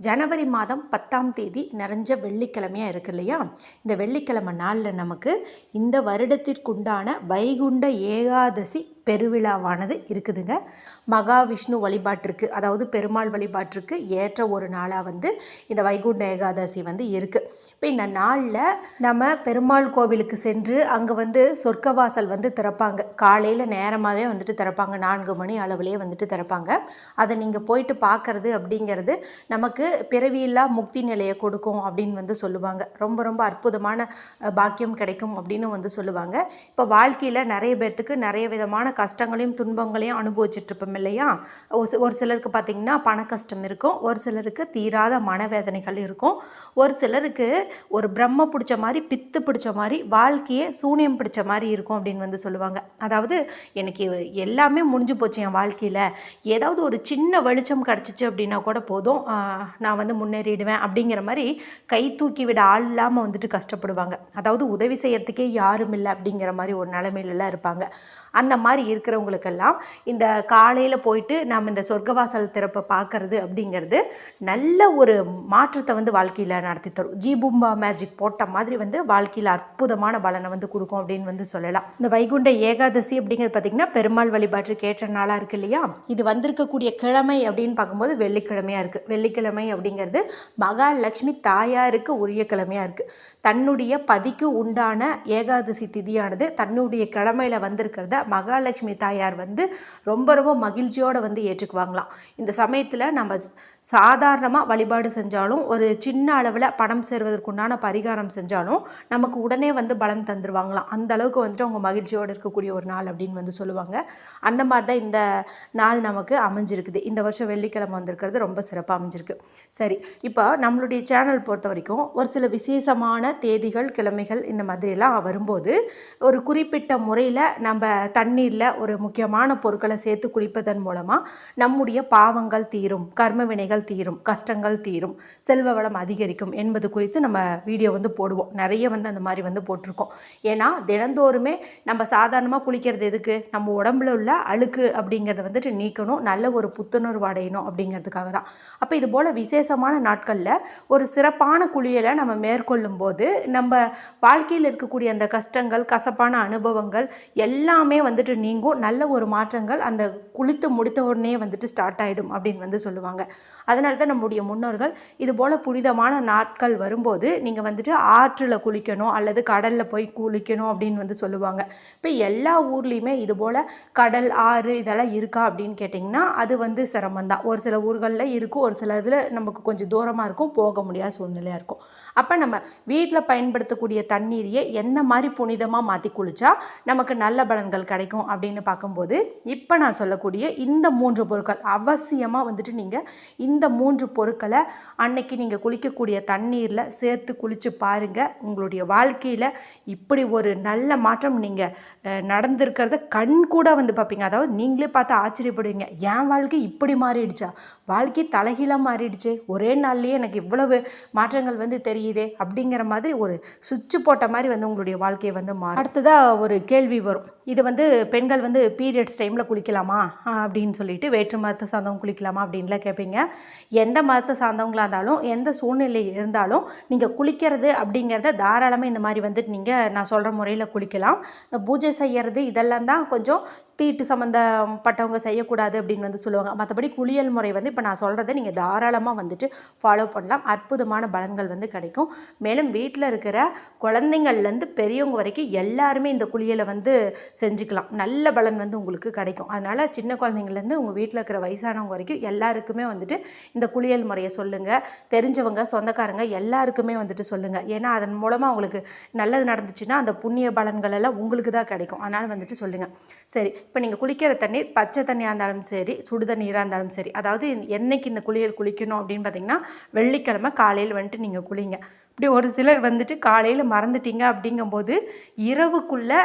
ஜனவரி மாதம் பத்தாம் தேதி நிறைஞ்ச வெள்ளிக்கிழமையாக இருக்கு இல்லையா? இந்த வெள்ளிக்கிழமை நாளில் நமக்கு இந்த வருடத்திற்குண்டான வைகுண்ட ஏகாதசி பெருவிழாவானது இருக்குதுங்க. மகாவிஷ்ணு வழிபாட்டிற்கு அதாவது பெருமாள் வழிபாட்டிற்கு ஏற்ற ஒரு நாளாக வந்து இந்த வைகுண்ட ஏகாதசி வந்து இருக்குது இப்போ இந்த நாளில் நம்ம பெருமாள் கோவிலுக்கு சென்று அங்கே வந்து சொர்க்கவாசல் வந்து திறப்பாங்க. காலையில் நேரமாகவே வந்துட்டு திறப்பாங்க. நான்கு மணி அளவுலேயே வந்துட்டு திறப்பாங்க. அதை நீங்கள் போயிட்டு பார்க்குறது அப்படிங்கிறது நமக்கு பிறவியில்லா முக்தி நிலையை கொடுக்கும் அப்படின்னு வந்து சொல்லுவாங்க. ரொம்ப ரொம்ப அற்புதமான பாக்கியம் கிடைக்கும் அப்படின்னு வந்து சொல்லுவாங்க. இப்போ வாழ்க்கையில் நிறைய பேர்த்துக்கு நிறைய விதமான கஷ்டங்களையும் துன்பங்களையும் அனுபவிச்சிட்ருப்போம் இல்லையா? ஒரு ஒரு சிலருக்கு பார்த்திங்கன்னா பண கஷ்டம் இருக்கும். ஒரு சிலருக்கு தீராத மனவேதனைகள் இருக்கும். ஒரு சிலருக்கு ஒரு பிரம்ம பிடிச்ச மாதிரி பித்து பிடிச்ச மாதிரி வாழ்க்கையே சூனியம் பிடிச்ச மாதிரி இருக்கும் அப்படின்னு வந்து சொல்லுவாங்க. அதாவது எனக்கு எல்லாமே முடிஞ்சு போச்சு என் வாழ்க்கையில். ஏதாவது ஒரு சின்ன வெளிச்சம் கிடச்சிச்சு அப்படின்னா கூட போதும். நான் வந்து முன்னேறிடுவேன் அப்படிங்கிற மாதிரி கை தூக்கி விட ஆள் இல்லாமல் வந்துட்டு கஷ்டப்படுவாங்க. அதாவது உதவி செய்யறதுக்கே யாரும் இல்லை அப்படிங்கிற மாதிரி ஒரு நிலைமையிலலாம் இருப்பாங்க. அந்த மாதிரி இருக்கிறவங்களுக்கெல்லாம் இந்த காலையில் போயிட்டு நாம் இந்த சொர்க்கவாசல் திறப்பை பார்க்கறது அப்படிங்கிறது நல்ல ஒரு மாற்றத்தை வந்து வாழ்க்கையில் நடத்தி தரும். ஜீபூம்பா மேஜிக் போட்ட மாதிரி வந்து வாழ்க்கையில் அற்புதமான பலனை வந்து கொடுக்கும் அப்படின்னு வந்து சொல்லலாம். இந்த வைகுண்ட ஏகாதசி அப்படிங்கிறது பார்த்திங்கன்னா பெருமாள் வழிபாட்டுக்கு ஏற்ற நாளாக இருக்கு இல்லையா? இது வந்திருக்கக்கூடிய கிழமை அப்படின்னு பார்க்கும்போது வெள்ளிக்கிழமையாக இருக்குது வெள்ளிக்கிழமை அப்படிங்கிறது மகாலட்சுமி தாயாருக்கு உரிய கிழமையாக இருக்குது தன்னுடைய பதிக்கு உண்டான ஏகாதசி திதியானது தன்னுடைய கிழமையில வந்திருக்கிறத மகாலட்சுமி தாயார் வந்து ரொம்ப ரொம்ப மகிழ்ச்சியோடு வந்து ஏற்றுக்குவாங்களாம். இந்த சமயத்தில் நம்ம சாதாரணமாக வழிபாடு செஞ்சாலும் ஒரு சின்ன அளவில் பணம் சேர்வதற்குண்டான பரிகாரம் செஞ்சாலும் நமக்கு உடனே வந்து பலம் தந்துருவாங்களாம். அந்த அளவுக்கு வந்துட்டு அவங்க மகிழ்ச்சியோடு இருக்கக்கூடிய ஒரு நாள் அப்படின்னு வந்து சொல்லுவாங்க. அந்த மாதிரி தான் இந்த நாள் நமக்கு அமைஞ்சிருக்குது. இந்த வருஷம் வெள்ளிக்கிழமை வந்திருக்கிறது ரொம்ப சிறப்பாக அமைஞ்சிருக்கு. சரி இப்போ நம்மளுடைய சேனல் பொறுத்த வரைக்கும் ஒரு சில விசேஷமான தேதிகள் கிழமைகள் இந்த மாதிரியெல்லாம் வரும்போது ஒரு குறிப்பிட்ட முறையில் நம்ம தண்ணீரில் ஒரு முக்கியமான பொருட்களை சேர்த்து குளிப்பதன் மூலமாக நம்முடைய பாவங்கள் தீரும். கர்ம வினைகள் தீரும் கஷ்டங்கள் தீரும் செல்வ வளம் அதிகரிக்கும் என்பது குறித்து நம்ம வீடியோ வந்து போடுவோம். நிறைய வந்து அந்த மாதிரி வந்து போட்டிருக்கோம். ஏன்னா தினந்தோறுமே நம்ம சாதாரணமாக குளிக்கிறது எதுக்கு? நம்ம உடம்புல உள்ள அழுக்கு அப்படிங்கிறத வந்துட்டு நீக்கணும். நல்ல ஒரு புத்துணர்வு அடையணும் அப்படிங்கிறதுக்காக தான். அப்போ இது போல் விசேஷமான நாட்களில் ஒரு சிறப்பான குளியலை நம்ம மேற்கொள்ளும் போது நம்ம வாழ்க்கையில் இருக்கக்கூடிய அந்த கஷ்டங்கள் கசப்பான அனுபவங்கள் எல்லாமே வந்துட்டு நீங்கும். நல்ல ஒரு மாற்றங்கள் அந்த குளித்து முடித்த உடனே வந்துட்டு ஸ்டார்ட் ஆகிடும் அப்படின்னு வந்து சொல்லுவாங்க. அதனால தான் நம்முடைய முன்னோர்கள் இது போல் புனிதமான நாட்கள் வரும்போது நீங்கள் வந்துட்டு ஆற்றில் குளிக்கணும் அல்லது கடலில் போய் குளிக்கணும் அப்படின்னு வந்து சொல்லுவாங்க. இப்போ எல்லா ஊர்லேயுமே இது போல் கடல் ஆறு இதெல்லாம் இருக்கா அப்படின்னு கேட்டிங்கன்னா அது வந்து சிரமந்தான் ஒரு சில ஊர்களில் இருக்கும் ஒரு சில இதில் நமக்கு கொஞ்சம் தூரமாக இருக்கும் போக முடியாத சூழ்நிலையாக இருக்கும். அப்போ நம்ம வீட்டில் பயன்படுத்தக்கூடிய தண்ணீரையே எந்த மாதிரி புனிதமாக மாற்றி குளிச்சா நமக்கு நல்ல பலன்கள் கிடைக்கும் அப்படின்னு பார்க்கும்போது இப்போ நான் சொல்லக்கூடிய இந்த மூன்று பொருட்கள் அவசியமாக வந்துட்டு நீங்கள் இந்த இந்த மூன்று பொருட்களை அன்னைக்கு நீங்கள் குளிக்கக்கூடிய தண்ணீரில் சேர்த்து குளித்து பாருங்கள் உங்களுடைய வாழ்க்கையில் இப்படி ஒரு நல்ல மாற்றம் நீங்கள் நடந்திருக்கிறத கண் கூட வந்து பார்ப்பீங்க. அதாவது நீங்களே பார்த்து ஆச்சரியப்படுவீங்க. என் வாழ்க்கை இப்படி மாறிடுச்சா? வாழ்க்கை தலைகீழாக மாறிடுச்சு. ஒரே நாள்லேயே எனக்கு இவ்வளவு மாற்றங்கள் வந்து தெரியுதே அப்படிங்கிற மாதிரி ஒரு சுவிட்ச் போட்ட மாதிரி வந்து உங்களுடைய வாழ்க்கையை வந்து மாறும். அடுத்ததாக ஒரு கேள்வி வரும். இது வந்து பெண்கள் வந்து பீரியட்ஸ் டைமில் குளிக்கலாமா? அப்படின்னு சொல்லிட்டு வேற்று மதத்தை சார்ந்தவங்க குளிக்கலாமா அப்படின்லாம் கேட்பீங்க எந்த மதத்தை சார்ந்தவங்களாக இருந்தாலும் எந்த சூழ்நிலை இருந்தாலும் நீங்கள் குளிக்கிறது அப்படிங்கிறத தாராளமாக இந்த மாதிரி வந்துட்டு நீங்கள் நான் சொல்கிற முறையில் குளிக்கலாம். பூஜை செய்யறது இதெல்லாம் தான் கொஞ்சம் தீட்டு சம்மந்தப்பட்டவங்க செய்யக்கூடாது அப்படின்னு வந்து சொல்லுவாங்க. மற்றபடி குளியல் முறை வந்து இப்போ நான் சொல்கிறத நீங்கள் தாராளமாக வந்துட்டு ஃபாலோ பண்ணலாம். அற்புதமான பலன்கள் வந்து கிடைக்கும். மேலும் வீட்டில் இருக்கிற குழந்தைங்கள்லேருந்து பெரியவங்க வரைக்கும் எல்லாருமே இந்த குளியலை வந்து செஞ்சுக்கலாம். நல்ல பலன் வந்து உங்களுக்கு கிடைக்கும். அதனால் சின்ன குழந்தைங்கள்லேருந்து உங்கள் வீட்டில் இருக்கிற வயசானவங்க வரைக்கும் எல்லாருக்குமே வந்துட்டு இந்த குளியல் முறையை சொல்லுங்கள் தெரிஞ்சவங்க சொந்தக்காரங்க எல்லாருக்குமே வந்துட்டு சொல்லுங்கள் ஏன்னா அதன் மூலமாக உங்களுக்கு நல்லது நடந்துச்சுன்னா அந்த புண்ணிய பலன்கள் எல்லாம் உங்களுக்கு தான் கிடைக்கும். அதனால் வந்துட்டு சொல்லுங்கள் சரி இப்போ நீங்கள் குளிக்கிற தண்ணீர் பச்சை தண்ணியாக இருந்தாலும் சரி சுடு தண்ணீராக இருந்தாலும் சரி அதாவது என்னைக்கு இந்த குளியல் குளிக்கணும் அப்படின்னு பார்த்தீங்கன்னா வெள்ளிக்கிழமை காலையில் வந்துட்டு நீங்கள் குளிங்க. இப்படி ஒரு சிலர் வந்துட்டு காலையில் மறந்துட்டீங்க அப்படிங்கும்போது இரவுக்குள்ளே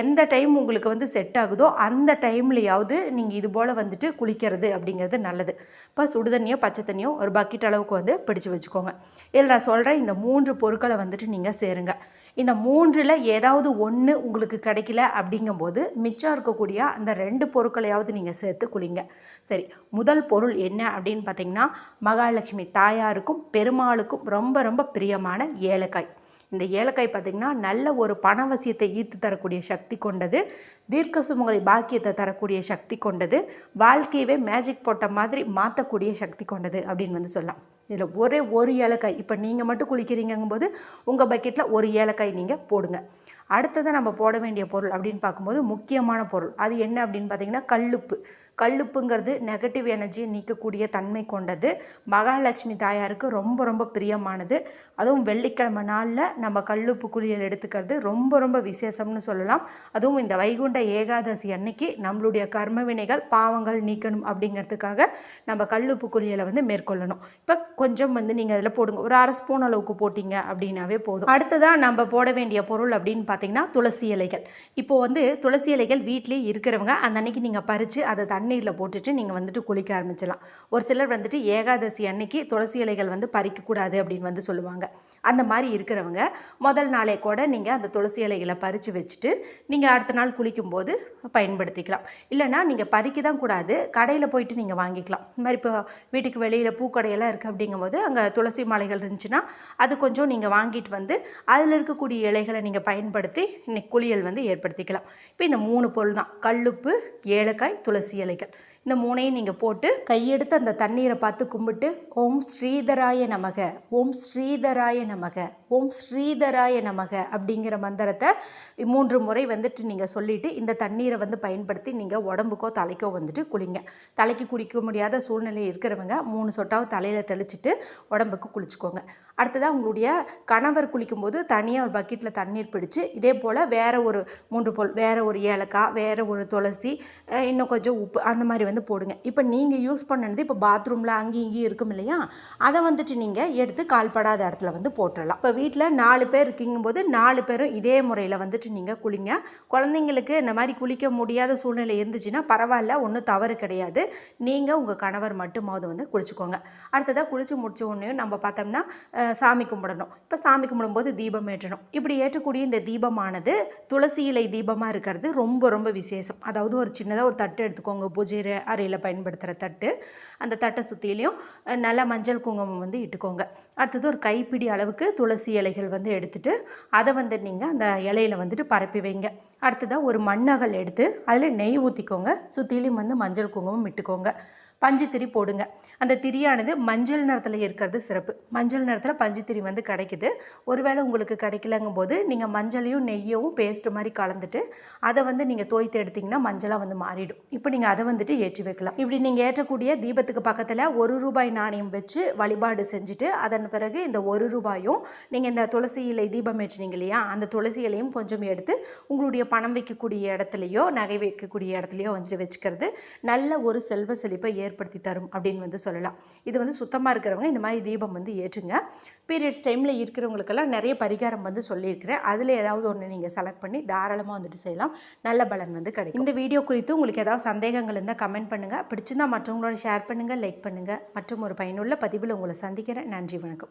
எந்த டைம் உங்களுக்கு வந்து செட் ஆகுதோ அந்த டைம்லையாவது நீங்கள் இது போல் வந்துட்டு குளிக்கிறது அப்படிங்கிறது நல்லது. இப்போ சுடு தண்ணியோ பச்சை தண்ணியோ ஒரு பக்கெட் அளவுக்கு வந்து பிடிச்சி வச்சுக்கோங்க. இதில் நான் சொல்கிறேன் இந்த மூன்று பொருட்களை வந்துட்டு நீங்கள் சேருங்க. இந்த மூன்றில் ஏதாவது ஒன்று உங்களுக்கு கிடைக்கல அப்படிங்கும்போது மிச்சம் இருக்கக்கூடிய அந்த ரெண்டு பொருட்களையாவது நீங்கள் சேர்த்து குளிங்க. சரி முதல் பொருள் என்ன அப்படின்னு பார்த்தீங்கன்னா மகாலட்சுமி தாயாருக்கும் பெருமாளுக்கும் ரொம்ப ரொம்ப பிரியமான ஏலக்காய். இந்த ஏலக்காய் பார்த்திங்கன்னா நல்ல ஒரு பணவசியத்தை ஈர்த்து தரக்கூடிய சக்தி கொண்டது தீர்க்க சுமங்கலி பாக்கியத்தை தரக்கூடிய சக்தி கொண்டது வாழ்க்கையவே மேஜிக் போட்ட மாதிரி மாற்றக்கூடிய சக்தி கொண்டது அப்படின்னு வந்து சொல்லலாம். இதில் ஒரே ஒரு ஏலக்காய் இப்போ நீங்கள் மட்டும் குளிக்கிறீங்கும்போது உங்கள் பக்கெட்டில் ஒரு ஏலக்காய் நீங்கள் போடுங்க. அடுத்தது நம்ம போட வேண்டிய பொருள் அப்படின்னு பார்க்கும்போது முக்கியமான பொருள். அது என்ன அப்படின்னு பார்த்தீங்கன்னா கல்லுப்பு. கல்லுப்புங்கிறது நெகட்டிவ் எனர்ஜியை நீக்கக்கூடிய தன்மை கொண்டது. மகாலட்சுமி தாயாருக்கு ரொம்ப ரொம்ப பிரியமானது. அதுவும் வெள்ளிக்கிழமை நாளில் நம்ம கல்லுப்பு குளியல் எடுத்துக்கிறது ரொம்ப ரொம்ப விசேஷம்னு சொல்லலாம். அதுவும் இந்த வைகுண்ட ஏகாதசி அன்னைக்கு நம்மளுடைய கர்ம வினைகள் பாவங்கள் நீக்கணும் அப்படிங்கிறதுக்காக நம்ம கல்லுப்பு குளியலை வந்து மேற்கொள்ளணும். இப்போ கொஞ்சம் வந்து நீங்கள் அதில் போடுங்க. ஒரு அரை ஸ்பூன் அளவுக்கு போட்டிங்க அப்படின்னாவே போதும். அடுத்ததாக நம்ம போட வேண்டிய பொருள் அப்படின்னு பார்த்தீங்கன்னா துளசி இலைகள். இப்போ வந்து துளசி இலைகள் வீட்லேயே இருக்கிறவங்க அந்த அன்னைக்கு நீங்கள் பறித்து அதை தண்ணீரில் போட்டுட்டு நீங்கள் வந்துட்டு குளிக்க ஆரம்பிச்சிடலாம். ஒரு சிலர் வந்துட்டு ஏகாதசி அன்னைக்கு துளசி இலைகள் வந்து பறிக்கக்கூடாது அப்படின்னு வந்து சொல்லுவாங்க. அந்த மாதிரி இருக்கிறவங்க முதல் நாளே கூட நீங்கள் அந்த துளசி இலைகளை பறித்து வச்சுட்டு நீங்கள் அடுத்த நாள் குளிக்கும்போது பயன்படுத்திக்கலாம். இல்லைனா நீங்கள் பறிக்க தான் கூடாது கடையில் போயிட்டு நீங்கள் வாங்கிக்கலாம். இந்த மாதிரி இப்போ வீட்டுக்கு வெளியில் பூக்கடையெல்லாம் இருக்குது அப்படிங்கும்போது அங்கே துளசி மாலைகள் இருந்துச்சுன்னா அது கொஞ்சம் நீங்கள் வாங்கிட்டு வந்து அதில் இருக்கக்கூடிய இலைகளை நீங்கள் பயன்படுத்தி இன்னைக்கு குளியல் வந்து ஏற்படுத்திக்கலாம். இப்போ இந்த மூணு பொருள் தான். கல்லுப்பு ஏலக்காய் துளசி இலை இலைகள் இந்த மூணையும் நீங்கள் போட்டு கையெடுத்து அந்த தண்ணீரை பார்த்து கும்பிட்டு ஓம் ஸ்ரீதராய நமக ஓம் ஸ்ரீதராய நமக ஓம் ஸ்ரீதராய நமக அப்படிங்கிற மந்திரத்தை மூன்று முறை வந்துட்டு நீங்கள் சொல்லிவிட்டு இந்த தண்ணீரை வந்து பயன்படுத்தி நீங்கள் உடம்புக்கோ தலைக்கோ வந்துட்டு குளிங்க. தலைக்கு குளிக்க முடியாத சூழ்நிலை இருக்கிறவங்க மூணு சொட்டாவது தலையில் தெளிச்சிட்டு உடம்புக்கு குளிச்சுக்கோங்க. அடுத்ததாக உங்களுடைய கணவர் குளிக்கும்போது தனியாக ஒரு பக்கெட்டில் தண்ணீர் பிடிச்சு இதே போல் வேறு ஒரு மூன்று போல் வேறு ஒரு ஏலக்காய் வேறு ஒரு துளசி இன்னும் கொஞ்சம் உப்பு அந்த மாதிரி வந்து போடுங்க. இப்போ நீங்கள் யூஸ் பண்ணது இப்போ பாத்ரூமில் அங்கேயும் இங்கேயும் இருக்கும் இல்லையா? அதை வந்துட்டு நீங்கள் எடுத்து கால்படாத இடத்துல வந்து போட்டுடலாம் இப்போ வீட்டில் நாலு பேர் இருக்குங்கும்போது நாலு பேரும் இதே முறையில் வந்துட்டு நீங்கள் குளிங்க. குழந்தைங்களுக்கு இந்த மாதிரி குளிக்க முடியாத சூழ்நிலை இருந்துச்சுன்னா பரவாயில்ல ஒன்றும் தவறு கிடையாது. நீங்கள் உங்கள் கணவர் மட்டுமாவது வந்து குளிச்சுக்கோங்க. அடுத்ததாக குளித்து முடிச்ச உடனே நம்ம பார்த்தோம்னா சாமி கும்பிடணும். இப்போ சாமி கும்பிடும்போது தீபம் ஏற்றணும். இப்படி ஏற்றக்கூடிய இந்த தீபமானது துளசி இலை தீபமாக இருக்கிறது ரொம்ப ரொம்ப விசேஷம். அதாவது ஒரு சின்னதாக ஒரு தட்டு எடுத்துக்கோங்க. பூஜை அறையில் பயன்படுத்துகிற தட்டு. அந்த தட்டை சுற்றிலையும் நல்லா மஞ்சள் குங்குமம் வந்து இட்டுக்கோங்க. அடுத்தது ஒரு கைப்பிடி அளவுக்கு துளசி இலைகள் வந்து எடுத்துகிட்டு அதை வந்து நீங்கள் அந்த இலையில வந்துட்டு பரப்பி வைங்க. அடுத்ததாக ஒரு மண்ணகல் எடுத்து அதில் நெய் ஊற்றிக்கோங்க சுற்றிலையும் வந்து மஞ்சள் குங்குமம் இட்டுக்கோங்க. பஞ்சுத்திரி போடுங்க. அந்த திரியானது மஞ்சள் நிறத்தில் இருக்கிறது சிறப்பு. மஞ்சள் நிறத்தில் பஞ்சுத்திரி வந்து கிடைக்குது. ஒருவேளை உங்களுக்கு கிடைக்கலங்கும் போது நீங்கள் மஞ்சளையும் நெய்யும் பேஸ்ட் மாதிரி கலந்துட்டு அதை வந்து நீங்கள் தோய்த்து எடுத்திங்கன்னா மஞ்சளாக வந்து மாறிடும். இப்போ நீங்கள் அதை வந்துட்டு ஏற்றி வைக்கலாம். இப்படி நீங்கள் ஏற்றக்கூடிய தீபத்துக்கு பக்கத்தில் ஒரு ரூபாய் நாணயம் வச்சு வழிபாடு செஞ்சுட்டு அதன் பிறகு இந்த ஒரு ரூபாயும் நீங்கள் இந்த துளசி இலை தீபம் ஏற்றினீங்க இல்லையா அந்த துளசி இலையும் கொஞ்சம் எடுத்து உங்களுடைய பணம் வைக்கக்கூடிய இடத்துலையோ நகை வைக்கக்கூடிய இடத்துலையோ வந்துட்டு வச்சுக்கிறது. நல்ல ஒரு செல்வ செழிப்பை ஏற்படுத்தி தரும் அப்படின்னு வந்து சொல்லலாம். இது வந்து சுத்தமாக இருக்கிறவங்க இந்த மாதிரி தீபம் வந்து ஏற்றுங்க. பீரியட்ஸ் டைமில் இருக்கிறவங்களுக்கெல்லாம் நிறைய பரிகாரம் வந்து சொல்லியிருக்கிறேன். அதில் ஏதாவது ஒன்று நீங்கள் செலக்ட் பண்ணி தாராளமாக வந்துட்டு செய்யலாம். நல்ல பலன் வந்து கிடைக்கும். இந்த வீடியோ குறித்து உங்களுக்கு ஏதாவது சந்தேகங்கள் இருந்தால் கமெண்ட் பண்ணுங்கள் பிடிச்சிருந்தா மற்றவங்களோட ஷேர் பண்ணுங்கள் லைக் பண்ணுங்கள் மற்றும் ஒரு பயனுள்ள பதிவில் உங்களை சந்திக்கிறேன். நன்றி வணக்கம்.